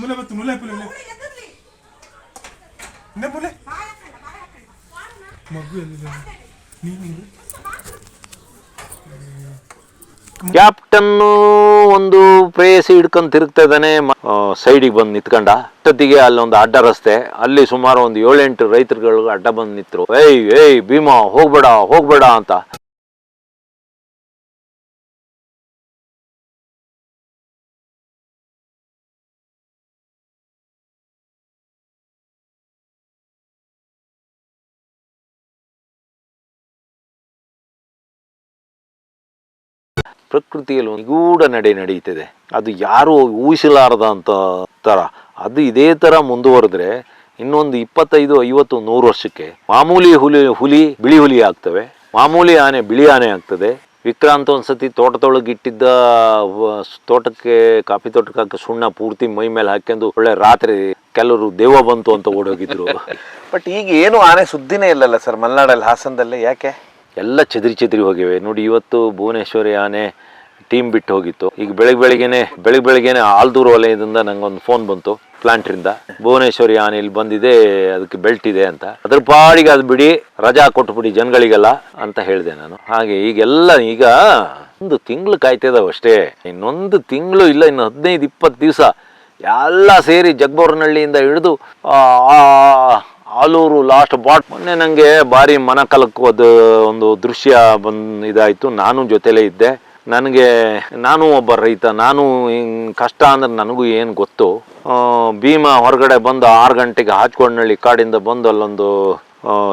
ಮುಲೆ ಬತ್ತು ಮುಲೆ ಪುಲೆ ಮುಲೆ. ಮಗು ಎಲ್ಲಿದೆ? ನೀನು ಕ್ಯಾಪ್ಟನ್ ಒಂದು ಪ್ರೇಯಸಿ ಹಿಡ್ಕೊಂಡ್ ತಿರುಗ್ತಾ ಇದ್ದಾನೆ ಸೈಡಿಗೆ ಬಂದು ನಿಂತ್ಕೊಂಡ. ಅಷ್ಟೊತ್ತಿಗೆ ಅಲ್ಲೊಂದು ಅಡ್ಡ ರಸ್ತೆ. ಅಲ್ಲಿ ಸುಮಾರು ಒಂದು ಏಳೆಂಟು ರೈತರುಗಳು ಅಡ್ಡ ಬಂದು ನಿಂತರು. ಏಯ್ ಏಯ್ ಭೀಮಾ ಹೋಗ್ಬೇಡ ಹೋಗ್ಬೇಡ ಅಂತ. ಪ್ರಕೃತಿಯಲ್ಲಿ ನಿಗೂಢ ನಡೆ ನಡೀತಿದೆ. ಅದು ಯಾರು ಊಹಿಸಲಾರದಂತ ಥರ. ಅದು ಇದೇ ಥರ ಮುಂದುವರೆದ್ರೆ ಇನ್ನೊಂದು ಇಪ್ಪತ್ತೈದು, ಐವತ್ತು, ನೂರು ವರ್ಷಕ್ಕೆ ಮಾಮೂಲಿ ಹುಲಿ ಹುಲಿ, ಬಿಳಿ ಹುಲಿ ಆಗ್ತವೆ. ಮಾಮೂಲಿ ಆನೆ, ಬಿಳಿ ಆನೆ ಆಗ್ತದೆ. ವಿಕ್ರಾಂತ ಒಂದ್ಸತಿ ತೋಟದೊಳಗೆ ಇಟ್ಟಿದ್ದ ತೋಟಕ್ಕೆ, ಕಾಫಿ ತೋಟಕ್ಕೆ ಹಾಕಿ ಸುಣ್ಣ ಪೂರ್ತಿ ಮೈ ಮೇಲೆ ಹಾಕೊಂಡು ಒಳ್ಳೆ ರಾತ್ರಿ ಕೆಲವರು ದೇವ ಬಂತು ಅಂತ ಓಡೋಗಿದ್ರು. ಬಟ್ ಈಗ ಏನು ಆನೆ ಸುದ್ದಿನೇ ಇಲ್ಲಲ್ಲ ಸರ್ ಮಲೆನಾಡಲ್ಲಿ, ಹಾಸನದಲ್ಲಿ? ಯಾಕೆ? ಎಲ್ಲ ಚದರಿ ಚದರಿ ಹೋಗಿವೆ. ನೋಡಿ, ಇವತ್ತು ಭುವನೇಶ್ವರಿ ಆನೆ ಟೀಮ್ ಬಿಟ್ಟು ಹೋಗಿತ್ತು. ಈಗ ಬೆಳಗ್ಗೆ ಬೆಳಗ್ಗೆನೆ ಬೆಳಗ್ಗೆ ಬೆಳಗ್ಗೆನೆ ಆಲ್ದೂರು ವಲಯದಿಂದ ನಂಗೊಂದು ಫೋನ್ ಬಂತು ಪ್ಲಾಂಟ್ರಿಂದ ಭುವನೇಶ್ವರಿ ಆನೆ ಇಲ್ಲಿ ಬಂದಿದೆ, ಅದಕ್ಕೆ ಬೆಲ್ಟ್ ಇದೆ ಅಂತ. ಅದ್ರ ಪಾಡಿಗೆ ಅದು ಬಿಡಿ, ರಜಾ ಕೊಟ್ಬಿಡಿ ಜನಗಳಿಗೆಲ್ಲ ಅಂತ ಹೇಳಿದೆ ನಾನು. ಹಾಗೆ ಈಗೆಲ್ಲ ಈಗ ಒಂದು ತಿಂಗಳು ಕಾಯ್ತಿದಾವೆ ಅಷ್ಟೇ. ಇನ್ನೊಂದು ತಿಂಗಳು ಇಲ್ಲ, ಇನ್ನು ಹದಿನೈದು ಇಪ್ಪತ್ತು ದಿವಸ. ಎಲ್ಲ ಸೇರಿ ಜಗ್ಬೋರ್ನಹಳ್ಳಿಯಿಂದ ಹಿಡಿದು ಆಲೂರು ಲಾಸ್ಟ್ ಬಾಟ್. ಮೊನ್ನೆ ನನಗೆ ಭಾರಿ ಮನ ಕಲಕೋದು ಒಂದು ದೃಶ್ಯ ಬಂದು ಇದಾಯಿತು. ನಾನು ಜೊತೆಲೇ ಇದ್ದೆ. ನನಗೆ, ನಾನು ಒಬ್ಬ ರೈತ. ನಾನು ಹಿಂಗ್ ಕಷ್ಟ ಅಂದ್ರೆ ನನಗೂ ಏನು ಗೊತ್ತು? ಭೀಮ ಹೊರಗಡೆ ಬಂದು ಆರು ಗಂಟೆಗೆ ಹಾಚ್ಕೊಂಡಳ್ಳಿ ಕಾಡಿಂದ ಬಂದು ಅಲ್ಲೊಂದು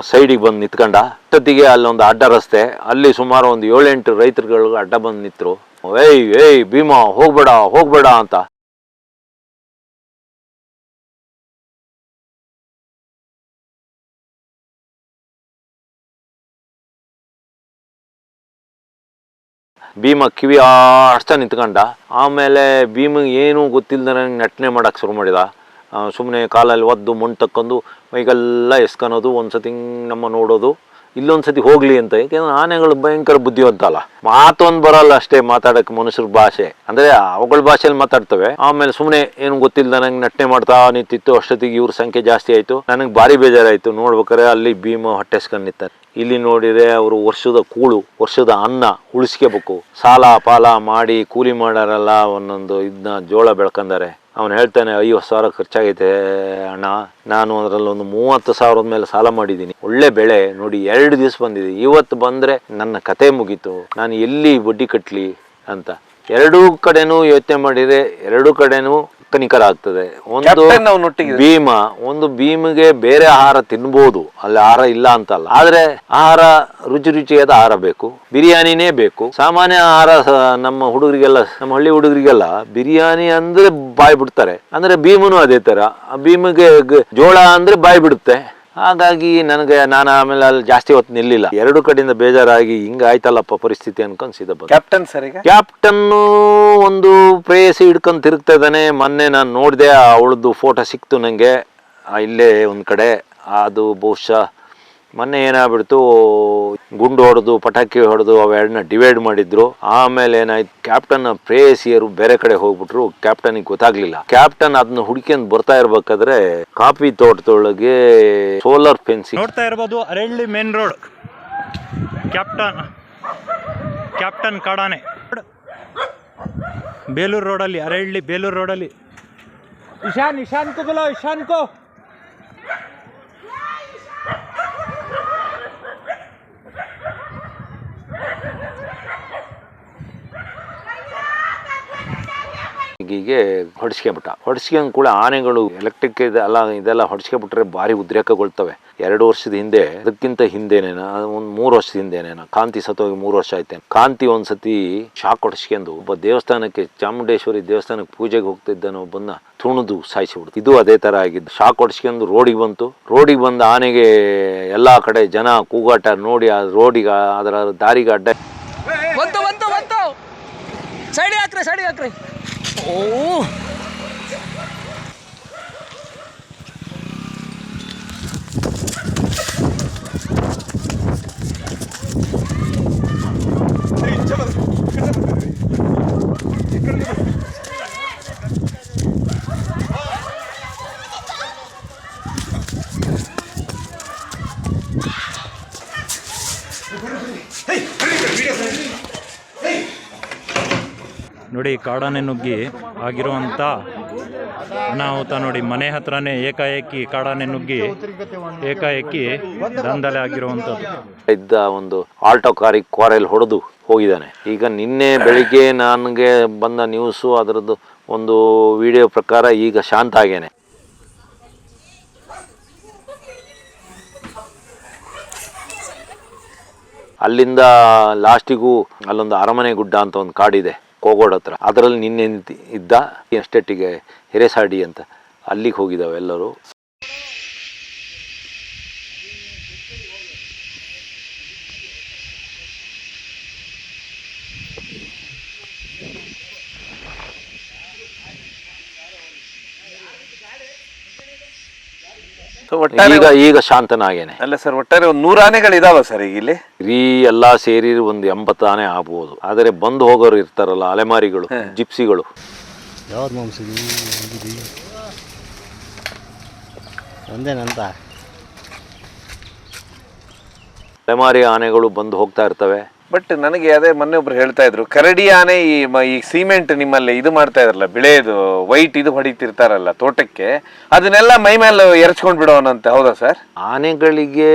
ಸೈಡಿಗೆ ಬಂದು ನಿಂತ್ಕೊಂಡ. ಅಷ್ಟೊತ್ತಿಗೆ ಅಲ್ಲೊಂದು ಅಡ್ಡ ರಸ್ತೆ. ಅಲ್ಲಿ ಸುಮಾರು ಒಂದು ಏಳೆಂಟು ರೈತರುಗಳು ಅಡ್ಡ ಬಂದು ನಿಂತರು. ಏಯ್ ಏಯ್ ಭೀಮ, ಹೋಗ್ಬೇಡ ಹೋಗ್ಬೇಡ ಅಂತ. ಭೀಮ ಕಿವಿ ಆಡ್ಸ್ತಾ ನಿಂತ್ಕೊಂಡ. ಆಮೇಲೆ ಭೀಮ್ ಏನೂ ಗೊತ್ತಿಲ್ಲದ ನಟನೆ ಮಾಡೋಕ್ಕೆ ಶುರು ಮಾಡಿದ. ಸುಮ್ಮನೆ ಕಾಲಲ್ಲಿ ಒದ್ದು ಮಣ್ಣು ತಕ್ಕೊಂಡು ಮೈಗೆಲ್ಲ ಎಸ್ಕೊಳೋದು ಒಂದ್ಸತಿ ಹಿಂಗೆ ನಮ್ಮ ನೋಡೋದು ಇಲ್ಲೊಂದು ಸತಿ ಹೋಗಲಿ ಅಂತ. ಯಾಕೆಂದ್ರೆ ಆನೆಗಳು ಭಯಂಕರ ಬುದ್ಧಿವಂತ ಅಲ್ಲ ಮಾತೊಂದು ಬರಲ್ಲ ಅಷ್ಟೇ ಮಾತಾಡಕ್ಕೆ ಮನುಷ್ಯರ ಭಾಷೆ. ಅಂದರೆ ಅವುಗಳ ಭಾಷೆಯಲ್ಲಿ ಮಾತಾಡ್ತವೆ. ಆಮೇಲೆ ಸುಮ್ಮನೆ ಏನು ಗೊತ್ತಿಲ್ಲ ನನಗೆ ನಟನೆ ಮಾಡ್ತಾ ನಿಂತಿತ್ತು. ಅಷ್ಟೊತ್ತಿಗೆ ಇವ್ರ ಸಂಖ್ಯೆ ಜಾಸ್ತಿ ಆಯಿತು. ನನಗೆ ಭಾರಿ ಬೇಜಾರಾಯಿತು. ನೋಡ್ಬೇಕಾರೆ ಅಲ್ಲಿ ಭೀಮ ಹೊಟ್ಟೆಸ್ಕೊಂಡು ನಿಂತಾರೆ ಇಲ್ಲಿ ನೋಡಿದರೆ ಅವರು ವರ್ಷದ ಕೂಳು, ವರ್ಷದ ಅನ್ನ ಉಳಿಸ್ಕೋಬೇಕು. ಸಾಲ, ಪಾಲ ಮಾಡಿ ಕೂಲಿ ಮಾಡಾರಲ್ಲ ಒಂದೊಂದು ಇದನ್ನ ಜೋಳ ಬೆಳ್ಕೊಂಡಾರೆ ಅವನು ಹೇಳ್ತಾನೆ, ಐವತ್ತು ಸಾವಿರ ಖರ್ಚಾಗೈತೆ ಅಣ್ಣ. ನಾನು ಅದರಲ್ಲಿ ಒಂದು ಮೂವತ್ತು ಸಾವಿರದ ಮೇಲೆ ಸಾಲ ಮಾಡಿದ್ದೀನಿ. ಒಳ್ಳೆ ಬೆಳೆ. ನೋಡಿ, ಎರಡು ದಿವಸ ಬಂದಿದೆ. ಇವತ್ತು ಬಂದರೆ ನನ್ನ ಕತೆ ಮುಗೀತು. ನಾನು ಎಲ್ಲಿ ಬಡ್ಡಿ ಕಟ್ಟಲಿ ಅಂತ. ಎರಡೂ ಕಡೆನೂ ಯೋಚನೆ ಮಾಡಿದರೆ, ಎರಡೂ ಕಡೆನೂ ಕನಿಕರ ಆಗ್ತದೆ ಒಂದು Captain ಭೀಮ ಒಂದು ಭೀಮಿಗೆ ಬೇರೆ ಆಹಾರ ತಿನ್ಬೋದು. ಅಲ್ಲಿ ಆಹಾರ ಇಲ್ಲ ಅಂತಲ್ಲ. ಆದ್ರೆ ಆಹಾರ ರುಚಿ ರುಚಿಯಾದ ಆಹಾರ ಬೇಕು. ಬಿರಿಯಾನಿನೇ ಬೇಕು. ಸಾಮಾನ್ಯ ಆಹಾರ ಸ- ನಮ್ಮ ಹುಡುಗರಿಗೆಲ್ಲ ನಮ್ಮ ಹಳ್ಳಿ ಹುಡುಗರಿಗೆಲ್ಲ ಬಿರಿಯಾನಿ ಅಂದ್ರೆ ಬಾಯ್ ಬಿಡ್ತಾರೆ. ಅಂದ್ರೆ ಭೀಮನು ಅದೇ ತರ ಆ ಭೀಮಿಗೆ ಗ- ಜೋಳ ಅಂದ್ರೆ ಬಾಯ್ ಬಿಡುತ್ತೆ. ಹಾಗಾಗಿ ನನಗೆ ನಾನು ಆಮೇಲೆ ಅಲ್ಲಿ ಜಾಸ್ತಿ ಹೊತ್ತು ನಿಲ್ಲಿಲ್ಲ. ಎರಡು ಕಡೆಯಿಂದ ಬೇಜಾರಾಗಿ ಹಿಂಗ ಆಯ್ತಲ್ಲಪ್ಪ ಪರಿಸ್ಥಿತಿ ಅನ್ಕೊಂಡ್ ಸೀದಾ ಬಂದೆ. ಕ್ಯಾಪ್ಟನ್ ಸರ್ ಈಗ? ಕ್ಯಾಪ್ಟನ್ ಒಂದು ಪ್ರೇಯಸಿ ಹಿಡ್ಕೊಂಡು ತಿರುಗ್ತಾ ಇದ್ದಾನೆ. ಮೊನ್ನೆ ನಾನು ನೋಡಿದೆ ಅವಳದ್ದು ಫೋಟೋ ಸಿಕ್ತು ನನಗೆ ಇಲ್ಲೇ ಒಂದು ಕಡೆ. ಅದು ಬಹುಶಃ ಮೊನ್ನೆ ಏನಾಗ್ಬಿಡ್ತು ಗುಂಡು ಹೊಡೆದು ಪಟಾಕಿ ಹೊಡೆದು ಅವೆರಡನ್ನ ಡಿವೈಡ್ ಮಾಡಿದ್ರು. ಆಮೇಲೆ ಏನಾಯ್ತು ಕ್ಯಾಪ್ಟನ್ ಪ್ರೇಯಸಿಯರು ಬೇರೆ ಕಡೆ ಹೋಗ್ಬಿಟ್ರು ಕ್ಯಾಪ್ಟನಿಗೆ ಗೊತ್ತಾಗ್ಲಿಲ್ಲ. ಕ್ಯಾಪ್ಟನ್ ಅದನ್ನ ಹುಡ್ಕೊಂಡು ಬರ್ತಾ ಇರ್ಬೇಕಾದ್ರೆ ಕಾಫಿ ತೋಟದೊಳಗೆ ಸೋಲಾರ್ ಫೆನ್ಸಿಂಗ್ ನೋಡ್ತಾ ಇರ್ಬೋದು Aralli main road captain captain ಕಾಡಾನೆ. ಬೇಲೂರು ರೋಡಲ್ಲಿ ಅರಳ್ಳಿ ಬೇಲೂರು ರೋಡಲ್ಲಿ ಇಶಾನ್ ಇಶಾನ್ ಕೋ ಬಲೋ ಇಶಾನ್ ಕೋ. ಹೀಗೆ ಹೊಡಿಸ್ಕೊಂಬಿಟ್ಟ. ಹೊಡ್ಸ್ಕೊಂಡ್ ಕೂಡ ಆನೆಗಳು ಎಲೆಕ್ಟ್ರಿಕ್ ಇದೆಲ್ಲ ಇದೆಲ್ಲ ಹೊಡಿಸ್ಕೊಂಬಿಟ್ರೆ ಭಾರಿ ಉದ್ರೇಕಗೊಳ್ತವೆ. ಎರಡು ವರ್ಷದ ಹಿಂದೆ, ಅದಕ್ಕಿಂತ ಹಿಂದೆನೇನ, ಒಂದು ಮೂರು ವರ್ಷದ ಹಿಂದೆನೇನ, ಕಾಂತಿ ಸತ್ತೋಗಿ ಮೂರು ವರ್ಷ ಆಯ್ತೇನೆ. ಕಾಂತಿ ಒಂದ್ಸತಿ ಶಾಕ್ ಹೊಡಿಸ್ಕೊಂಡು ಒಬ್ಬ ದೇವಸ್ಥಾನಕ್ಕೆ ಚಾಮುಂಡೇಶ್ವರಿ ದೇವಸ್ಥಾನಕ್ಕೆ ಪೂಜೆಗೆ ಹೋಗ್ತಿದ್ದಾನೆ, ಒಬ್ಬನ್ನ ತುಣಿದು ಸಾಯಿಸಿಬಿಡ್ತು. ಇದು ಅದೇ ಥರ ಆಗಿದ್ದು. ಶಾಕ್ ಹೊಡಿಸ್ಕೊಂಡು ರೋಡಿಗೆ ಬಂತು. ರೋಡಿಗೆ ಬಂದ ಆನೆಗೆ ಎಲ್ಲ ಕಡೆ ಜನ ಕೂಗಾಟ ನೋಡಿ ಆ ರೋಡಿಗೆ, ಅದರ ದಾರಿಗೆ ಅಡ್ಡ ಸೈಡಿಗೆ ಹಾಕ್ರಿ ಸೈಡಿಗೆ ಹಾಕ್ರಿ. โอ้ ನೋಡಿ ಕಾಡಾನೆ ನುಗ್ಗಿ ಆಗಿರುವಂಥ ಅನಾಹುತ ನೋಡಿ ಮನೆ ಹತ್ರನೇ ಏಕಾಏಕಿ ಕಾಡಾನೆ ನುಗ್ಗಿ ಏಕಾಏಕಿ ದಂಧಲೆ ಆಗಿರುವಂಥದ್ದು. ಇದ್ದ ಒಂದು ಆಲ್ಟೋ ಕಾರಿಗೆ ಕ್ವಾರೆಲ್ ಹೊಡೆದು ಹೋಗಿದ್ದಾನೆ. ಈಗ ನಿನ್ನೆ ಬೆಳಿಗ್ಗೆ ನನಗೆ ಬಂದ ನ್ಯೂಸು ಅದರದ್ದು ಒಂದು ವಿಡಿಯೋ ಪ್ರಕಾರ ಈಗ ಶಾಂತ ಆಗೇನೆ ಅಲ್ಲಿಂದ ಲಾಸ್ಟಿಗೂ ಅಲ್ಲೊಂದು ಅರಮನೆ ಗುಡ್ಡ ಅಂತ ಒಂದು ಕಾಡಿದೆ. ಕೋಗೋಡ್ ಹತ್ರ. ಅದರಲ್ಲಿ ನಿನ್ನೆ ಇದ್ದ ಎಸ್ಟೇಟಿಗೆ ಹಿರೇಸಾಡಿ ಅಂತ. ಅಲ್ಲಿಗೆ ಹೋಗಿದ್ದಾವೆ ಎಲ್ಲರೂ. ಒಟ್ಟಾರೆ ಈಗ ಈಗ ಶಾಂತನಾಗೇನೆ. ಅಲ್ಲ ಸರ್ ಒಟ್ಟಾರೆ ಒಂದು ನೂರು ಆನೆಗಳು ಇದಾವ ಸರ್ ಈಗ ಇಲ್ಲಿ? ರೀ ಎಲ್ಲಾ ಸೇರಿ ಒಂದು ಎಂಬತ್ತು ಆನೆ ಆಗ್ಬೋದು. ಆದರೆ ಬಂದು ಹೋಗೋರು ಇರ್ತಾರಲ್ಲ ಅಲೆಮಾರಿಗಳು ಜಿಪ್ಸಿಗಳು. ಯಾವ್ದು ಮಾಂಸ ಒಂದೇನಂತ? ಅಲೆಮಾರಿ ಆನೆಗಳು ಬಂದು ಹೋಗ್ತಾ ಇರ್ತವೆ. ಬಟ್ ನನಗೆ ಅದೇ ಮೊನ್ನೆ ಒಬ್ರು ಹೇಳ್ತಾ ಇದ್ರು ಕರಡಿ ಆನೆ ಈ ಈ ಸಿಮೆಂಟ್ ನಿಮ್ಮಲ್ಲಿ ಇದು ಮಾಡ್ತಾ ಇದ್ರಲ್ಲ ಬಿಳೆದು ವೈಟ್ ಇದು ಹೊಡಿತಿರ್ತಾರಲ್ಲ ತೋಟಕ್ಕೆ, ಅದನ್ನೆಲ್ಲ ಮೈ ಮೇಲೆ ಎರಚ್ಕೊಂಡ್ ಬಿಡೋನಂತೆ, ಹೌದಾ ಸರ್? ಆನೆಗಳಿಗೆ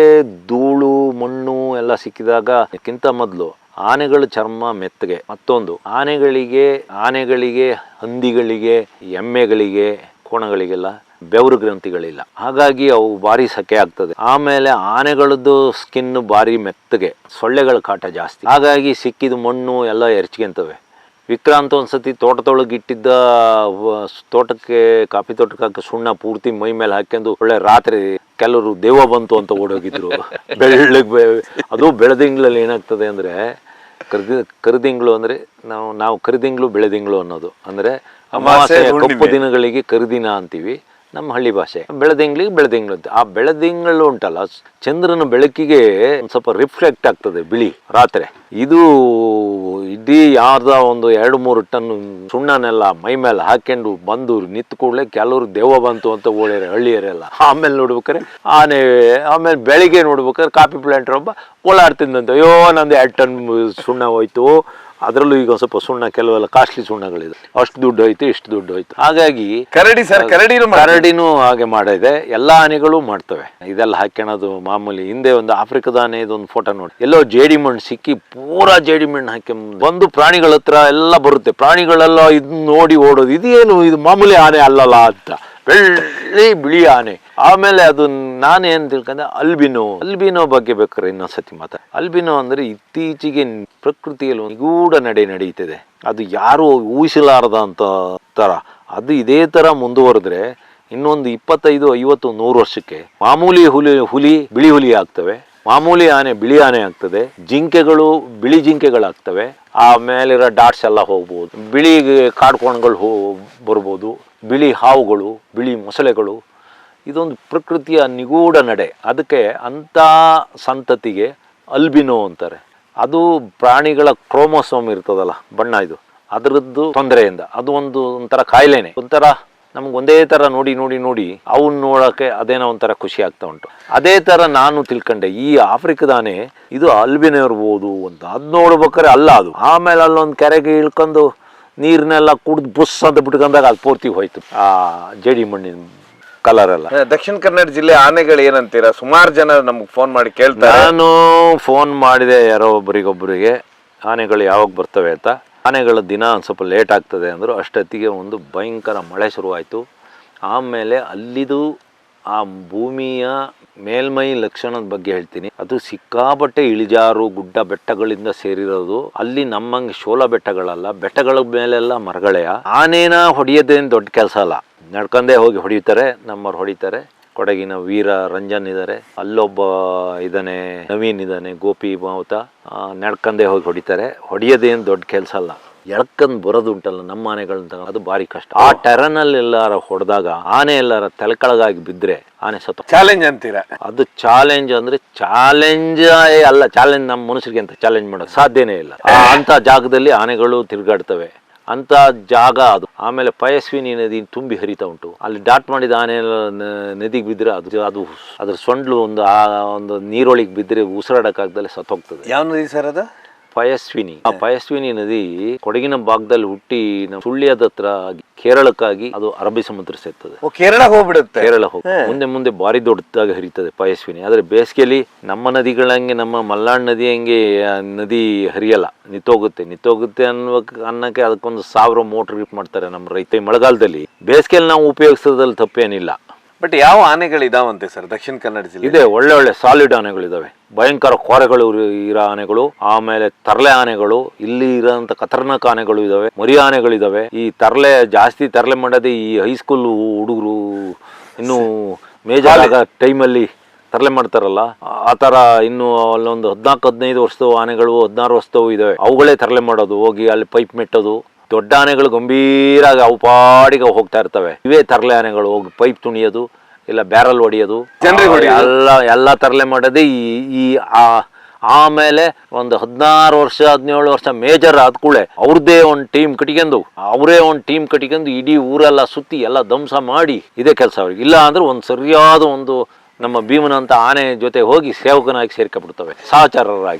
ಧೂಳು, ಮಣ್ಣು ಎಲ್ಲ ಸಿಕ್ಕಿದಾಗ ಅದಕ್ಕಿಂತ ಮೊದಲು ಆನೆಗಳ ಚರ್ಮ ಮೆತ್ತಗೆ. ಮತ್ತೊಂದು, ಆನೆಗಳಿಗೆ ಆನೆಗಳಿಗೆ, ಹಂದಿಗಳಿಗೆ, ಎಮ್ಮೆಗಳಿಗೆ ಕೋಣಗಳಿಗೆಲ್ಲ ಬೆವರು ಗ್ರಂಥಿಗಳಿಲ್ಲ. ಹಾಗಾಗಿ ಅವು ಭಾರಿ ಸೆಕೆ ಆಗ್ತದೆ. ಆಮೇಲೆ ಆನೆಗಳದ್ದು ಸ್ಕಿನ್ ಭಾರಿ ಮೆತ್ತಗೆ ಸೊಳ್ಳೆಗಳ ಕಾಟ ಜಾಸ್ತಿ. ಹಾಗಾಗಿ ಸಿಕ್ಕಿದ ಮಣ್ಣು ಎಲ್ಲ ಎರಚ್ಕೊಂತವೆ ವಿಕ್ರಾಂತ್ ಒಂದ್ಸತಿ ತೋಟದೊಳಗೆ ಇಟ್ಟಿದ್ದ ತೋಟಕ್ಕೆ ಕಾಫಿ ತೋಟಕ್ಕೆ ಹಾಕಿ ಸುಣ್ಣ ಪೂರ್ತಿ ಮೈ ಮೇಲೆ ಹಾಕೊಂಡು ಒಳ್ಳೆ ರಾತ್ರಿ ಕೆಲವರು ದೇವ ಬಂತು ಅಂತ ಓಡೋಗಿದ್ರು. ಬೆಳ್ಳಗ್ ಅದು ಬೆಳದಿಂಗ್ಳಲ್ಲಿ ಏನಾಗ್ತದೆ ಅಂದ್ರೆ ಕರ್ದಿ ಕರಿದಿಂಗ್ಳು ಅಂದ್ರೆ ನಾವು ನಾವು ಕರಿದಿಂಗ್ಳು ಬೆಳೆದಿಂಗ್ಳು ಅನ್ನೋದು. ಅಂದ್ರೆ ಅಮಾವಾಸ್ಯೆ, ಕಪ್ಪು. ದಿನಗಳಿಗೆ ಕರಿದಿನ ಅಂತೀವಿ ನಮ್ಮ ಹಳ್ಳಿ ಭಾಷೆ. ಬೆಳದಿಂಗ್ಳಿಗೆ ಬೆಳದಿಂಗ್ಳು ಅಂತ. ಆ ಬೆಳದಿಂಗಳು ಉಂಟಲ್ಲ ಚಂದ್ರನ ಬೆಳಕಿಗೆ ಸ್ವಲ್ಪ ರಿಫ್ಲೆಕ್ಟ್ ಆಗ್ತದೆ ಬಿಳಿ ರಾತ್ರಿ. ಇದು ಇಡೀ ಯಾರ್ದ ಒಂದು ಎರಡು ಮೂರು ಟನ್ ಸುಣ್ಣನೆಲ್ಲ ಮೈ ಮೇಲೆ ಹಾಕೊಂಡು ಬಂದು ನಿತ್ ಕೂಡಲೇ ಕೆಲವರು ದೇವ ಬಂತು ಅಂತ ಓಡ್ಯಾರ ಹಳ್ಳಿಯರೆಲ್ಲ. ಆಮೇಲೆ ನೋಡ್ಬೇಕಾರೆ ಆನೆ ಆಮೇಲೆ ಬೆಳಿಗ್ಗೆ ನೋಡ್ಬೇಕಾದ್ರೆ ಕಾಫಿ ಪ್ಲಾಂಟ್ ಒಬ್ಬ ಓಲಾಡ್ತಿದ್ದಂತೆ ಅಯ್ಯೋ ನಂದು ಎರಡು ಟನ್ ಸುಣ್ಣ ಹೋಯ್ತು. ಅದರಲ್ಲೂ ಈಗ ಒಂದ್ ಸ್ವಲ್ಪ ಸುಣ್ಣ ಕೆಲವೆಲ್ಲ ಕಾಸ್ಟ್ಲಿ ಸುಣ್ಣಗಳಿದೆ. ಅಷ್ಟು ದುಡ್ಡು ಹೋಯ್ತು ಇಷ್ಟು ದುಡ್ಡು ಹೋಯ್ತು. ಹಾಗಾಗಿ ಕರಡಿ ಸರ್ ಕರಡಿನೂ ಮಾಡ್ತಾರೆ. ಕರಡಿನೂ ಹಾಗೆ ಮಾಡಿದೆ. ಎಲ್ಲಾ ಆನೆಗಳು ಮಾಡ್ತವೆ. ಇದೆಲ್ಲ ಹಾಕ್ಯಣದು ಮಾಮೂಲಿ ಹಿಂದೆ ಒಂದು ಆಫ್ರಿಕದ ಆನೆ ಇದೊಂದು ಫೋಟೋ ನೋಡಿ. ಎಲ್ಲೋ ಜೇಡಿ ಮಣ್ಣು ಸಿಕ್ಕಿ ಪೂರಾ ಜೇಡಿ ಮಣ್ಣು ಹಾಕಿ ಬಂದು ಪ್ರಾಣಿಗಳ ಹತ್ರ ಎಲ್ಲ ಬರುತ್ತೆ. ಪ್ರಾಣಿಗಳೆಲ್ಲ ಇದನ್ನ ನೋಡಿ ಓಡೋದು. ಇದೇನು ಇದು ಮಾಮೂಲಿ ಆನೆ ಅಲ್ಲಲ್ಲ ಅಂತ. ಬೆಳ್ಳಿ ಬಿಳಿ ಆನೆ. ಆಮೇಲೆ ಅದು ನಾನೇನು ತಿಳ್ಕೊಂಡೆ? ಅಲ್ಬಿನೋ. ಅಲ್ಬಿನೋ ಬಗ್ಗೆ ಬೇಕಾದ್ರೆ ಇನ್ನೊಂದ್ಸತಿ ಮಾತಾ. ಅಲ್ಬಿನೋ ಅಂದ್ರೆ ಇತ್ತೀಚೆಗೆ ಪ್ರಕೃತಿಯಲ್ಲಿ ನಿಗೂಢ ನಡೆ ನಡೀತಿದೆ. ಅದು ಯಾರು ಊಹಿಸಲಾರದ ಅಂತ ತರ. ಅದು ಇದೇ ತರ ಮುಂದುವರೆದ್ರೆ ಇನ್ನೊಂದು ಇಪ್ಪತ್ತೈದು, ಐವತ್ತು, ನೂರು ವರ್ಷಕ್ಕೆ ಮಾಮೂಲಿ ಹುಲಿ ಹುಲಿ, ಬಿಳಿ ಹುಲಿ ಆಗ್ತವೆ. ಮಾಮೂಲಿ ಆನೆ, ಬಿಳಿ ಆನೆ ಆಗ್ತದೆ. ಜಿಂಕೆಗಳು ಬಿಳಿ ಜಿಂಕೆಗಳಾಗ್ತವೆ. ಆಮೇಲಿರೋ ಡಾಟ್ಸ್ ಎಲ್ಲ ಹೋಗ್ಬೋದು. ಬಿಳಿ ಕಾಡ್ಕೋಣಗಳು ಹೋ, ಬರ್ಬೋದು. ಬಿಳಿ ಹಾವುಗಳು, ಬಿಳಿ ಮೊಸಳೆಗಳು ಇದೊಂದು ಪ್ರಕೃತಿಯ ನಿಗೂಢ ನಡೆ. ಅದಕ್ಕೆ ಅಂಥ ಸಂತತಿಗೆ ಅಲ್ಬಿನೋ ಅಂತಾರೆ. ಅದು ಪ್ರಾಣಿಗಳ ಕ್ರೋಮೋಸೋಮ್ ಇರ್ತದಲ್ಲ ಬಣ್ಣ ಇದು. ಅದರದ್ದು ತೊಂದರೆಯಿಂದ. ಅದು ಒಂದು ಒಂಥರ ಕಾಯಿಲೆನೆ. ಒಂಥರ ನಮ್ಗೆ ಒಂದೇ ಥರ ನೋಡಿ ನೋಡಿ ನೋಡಿ ಅವನ್ನ ನೋಡೋಕ್ಕೆ ಅದೇನೋ ಒಂಥರ ಖುಷಿ ಆಗ್ತಾ ಉಂಟು. ಅದೇ ಥರ ನಾನು ತಿಳ್ಕೊಂಡೆ, ಈ ಆಫ್ರಿಕದಾನೆ ಇದು ಅಲ್ಬಿನೋ ಇರ್ಬೋದು ಅಂತ. ಅದು ನೋಡ್ಬೇಕಾದ್ರೆ ಅಲ್ಲ ಅದು. ಆಮೇಲೆ ಅಲ್ಲೊಂದು ಕೆರೆಗೆ ಇಳ್ಕೊಂಡು ನೀರನ್ನೆಲ್ಲ ಕುಡಿದು ಬುಸ್ ಅಂತ ಬಿಟ್ಕೊಂಡಾಗ ಅದು ಪೂರ್ತಿ ಹೋಯ್ತು. ಆ ಜೇಡಿ ಮಣ್ಣಿನ ಕಲರ್ ಅಲ್ಲ ದಕ್ಷಿಣ ಕನ್ನಡ ಜಿಲ್ಲೆ ಆನೆಗಳು ಏನಂತೀರಾ? ಸುಮಾರು ಜನ ನಮ್ಗೆ ಫೋನ್ ಮಾಡಿ ಕೇಳ್ತಾರೆ. ನಾನು ಫೋನ್ ಮಾಡಿದೆ ಯಾರೋ ಒಬ್ಬರಿಗೊಬ್ಬರಿಗೆ ಆನೆಗಳು ಯಾವಾಗ ಬರ್ತವೆ ಅಂತ. ಆನೆಗಳ ದಿನ ಒಂದು ಸ್ವಲ್ಪ ಲೇಟ್ ಆಗ್ತದೆ ಅಂದರು ಅಷ್ಟೊತ್ತಿಗೆ ಒಂದು ಭಯಂಕರ ಮಳೆ ಶುರುವಾಯಿತು. ಆಮೇಲೆ ಅಲ್ಲಿದು ಆ ಭೂಮಿಯ ಮೇಲ್ಮೈ ಲಕ್ಷಣದ ಬಗ್ಗೆ ಹೇಳ್ತೀನಿ. ಅದು ಸಿಕ್ಕಾಪಟ್ಟೆ ಇಳಿಜಾರು, ಗುಡ್ಡ ಬೆಟ್ಟಗಳಿಂದ ಸೇರಿರೋದು. ಅಲ್ಲಿ ನಮ್ಮಂಗೆ ಶೋಲ ಬೆಟ್ಟಗಳಲ್ಲ, ಬೆಟ್ಟಗಳ ಮೇಲೆಲ್ಲ ಮರಗಳೆಯ ಆನೇನ ಹೊಡೆಯೋದೇನು ದೊಡ್ಡ ಕೆಲಸ ಅಲ್ಲ. ನಡ್ಕೊಂಡೇ ಹೋಗಿ ಹೊಡಿತಾರೆ, ನಮ್ಮವ್ರು ಹೊಡಿತಾರೆ. ಕೊಡಗಿನ ವೀರ ರಂಜನ್ ಇದ್ದಾರೆ ಅಲ್ಲೊಬ್ಬ ಇದ್ದಾನೆ ನವೀನ್ ಇದ್ದಾನೆ ಗೋಪಿ ಮಾವುತ ನಡ್ಕೊಂಡೇ ಹೋಗಿ ಹೊಡಿತಾರೆ. ಹೊಡೆಯೋದೇನು ದೊಡ್ಡ ಕೆಲಸ ಅಲ್ಲ. ಎಳ್ಕಂದ್ ಬರೋದು ಉಂಟಲ್ಲ ನಮ್ಮ ಆನೆಗಳಂತ ಅದು ಭಾರಿ ಕಷ್ಟ. ಆ ಟೆರನಲ್ಲಿ ಎಲ್ಲಾರ ಹೊಡೆದಾಗ ಆನೆ ಎಲ್ಲಾರ ತಲೆಕಳಗಾಗಿ ಬಿದ್ರೆ ಆನೆ ಸತ್ತು ಚಾಲೆಂಜ್ ಅಂತೀರಾ? ಅದು ಚಾಲೆಂಜ್ ಅಂದ್ರೆ ಚಾಲೆಂಜ್ ಅಲ್ಲ ಚಾಲೆಂಜ್ ನಮ್ಮ ಮನುಷ್ಯರಿಗೆ ಅಂತ ಚಾಲೆಂಜ್ ಮಾಡೋದು ಸಾಧ್ಯನೇ ಇಲ್ಲ. ಅಂತ ಜಾಗದಲ್ಲಿ ಆನೆಗಳು ತಿರುಗಾಡ್ತವೆ. ಅಂತ ಜಾಗ ಅದು. ಆಮೇಲೆ ಪಯಸ್ವಿನಿ ನದಿ ತುಂಬಿ ಹರಿತಾ ಉಂಟು. ಅಲ್ಲಿ ಡಾಟ್ ಮಾಡಿದ ಆನೆ ನದಿಗೆ ಬಿದ್ದರೆ ಅದು ಅದು ಅದ್ರ ಸೊಂಡ್ಲು ಒಂದು ಆ ಒಂದು ನೀರೊಳಗೆ ಬಿದ್ದರೆ ಉಸಿರಾಡಕ್ಕಾಗ್ದಲ್ಲೇ ಸತ್ತೋಗ್ತದೆ ಯಾವ ನದಿ ಸರ್ ಅದು? ಪಯಸ್ವಿನಿ. ಆ ಪಯಸ್ವಿನಿ ನದಿ ಕೊಡಗಿನ ಭಾಗದಲ್ಲಿ ಹುಟ್ಟಿ ನಮ್ಮ ಸುಳ್ಯದ ಹತ್ರ ಕೇರಳಕ್ಕಾಗಿ ಅದು ಅರಬ್ಬಿ ಸಮುದ್ರ ಸೇರ್ತದೆ. ಕೇರಳ ಹೋಗ್ಬಿಡುತ್ತೆ. ಕೇರಳ ಹೋಗಿ ಮುಂದೆ ಮುಂದೆ ಬಾರಿ ದೊಡ್ಡದಾಗಿ ಹರಿತದೆ ಪಯಸ್ವಿನಿ. ಆದ್ರೆ ಬೇಸಿಗೆಯಲ್ಲಿ ನಮ್ಮ ನದಿಗಳಂಗೆ ನಮ್ಮ ಮಲ್ನಾಡ್ ನದಿ ಹಂಗೆ ನದಿ ಹರಿಯಲ್ಲ. ನಿತ್ತೋಗುತ್ತೆ ನಿತ್ತೋಗುತ್ತೆ ಅನ್ನುವ ಅನ್ನಕ್ಕೆ ಅದಕ್ಕೊಂದು ಸಾವಿರ ಮೋಟರ್ ಮಾಡ್ತಾರೆ ನಮ್ಮ ರೈತ ಮಳೆಗಾಲದಲ್ಲಿ. ಬೇಸಿಗೆಯಲ್ಲಿ ನಾವು ಉಪಯೋಗಿಸೋದ್ರಲ್ಲಿ ತಪ್ಪೇನಿಲ್ಲ. ಬಟ್ ಯಾವ ಆನೆಗಳು ಇದಾವಂತೆ ಸರ್ ದಕ್ಷಿಣ ಕನ್ನಡ ಜಿಲ್ಲೆ ಇದೆ, ಒಳ್ಳೆ ಒಳ್ಳೆ ಸಾಲಿಡ್ ಆನೆಗಳಿದಾವೆ. ಭಯಂಕರ ಕೋರೆಗಳು ಇರೋ- ಆನೆಗಳು, ಆಮೇಲೆ ತರಲೆ ಆನೆಗಳು, ಇಲ್ಲಿ ಇರೋಂಥ ಖತರ್ನಾಕ್ ಆನೆಗಳು ಇದಾವೆ, ಮರಿ ಆನೆಗಳಿದಾವೆ. ಈ ತರಲೆ, ಜಾಸ್ತಿ ತರಲೆ ಮಾಡೋದೇ ಈ ಹೈಸ್ಕೂಲ್ ಹುಡುಗರು ಇನ್ನು ಮೇಜರ್ ಆಗ ಟೈಮಲ್ಲಿ ತರಲೆ ಮಾಡ್ತಾರಲ್ಲ, ಆ ಥರ ಇನ್ನು ಅಲ್ಲೊಂದು ಹದಿನಾಲ್ಕು ಹದಿನೈದು ವರ್ಷದವು ಆನೆಗಳು, ಹದಿನಾರು ವರ್ಷದವು ಇದಾವೆ. ಅವುಗಳೇ ತರಲೆ ಮಾಡೋದು, ಹೋಗಿ ಅಲ್ಲಿ ಪೈಪ್ ಮೆಟ್ಟೋದು ದೊಡ್ಡ ಆನೆಗಳು ಗಂಭೀರಾಗಿ ಔಪಾಡಿಗೆ ಪಾಡಿಗೆ ಹೋಗ್ತಾ ಇರ್ತವೆ. ಇವೇ ತರಲೆ ಆನೆಗಳು ಹೋಗಿ ಪೈಪ್ ತುಣಿಯೋದು ಇಲ್ಲ ಬ್ಯಾರಲ್ ಹೊಡೆಯೋದು. ಎಲ್ಲ ಎಲ್ಲ ತರಲೆ ಮಾಡೋದೇ ಈ ಈ ಆ ಆಮೇಲೆ ಒಂದು ಹದಿನಾರು ವರ್ಷ ಹದಿನೇಳು ವರ್ಷ ಮೇಜರ್ ಆದ ಕೂಡಲೇ ಅವ್ರದ್ದೇ ಒಂದು ಟೀಮ್ ಕಟ್ಕೊಂಡು ಅವರೇ ಒಂದು ಟೀಮ್ ಕಟ್ಕೊಂಡು ಇಡೀ ಊರೆಲ್ಲ ಸುತ್ತಿ ಎಲ್ಲ ಧ್ವಂಸ ಮಾಡಿ ಇದೇ ಕೆಲಸ ಅವ್ರಿಗೆ. ಇಲ್ಲ ಅಂದ್ರೆ ಒಂದು ಸರಿಯಾದ ಒಂದು ನಮ್ಮ ಭೀಮನಂತ ಆನೆ ಜೊತೆ ಹೋಗಿ ಸೇವಕನಾಗಿ ಸೇರ್ಕೊಬಿಡ್ತವೆ ಸಹಚರರಾಗಿ.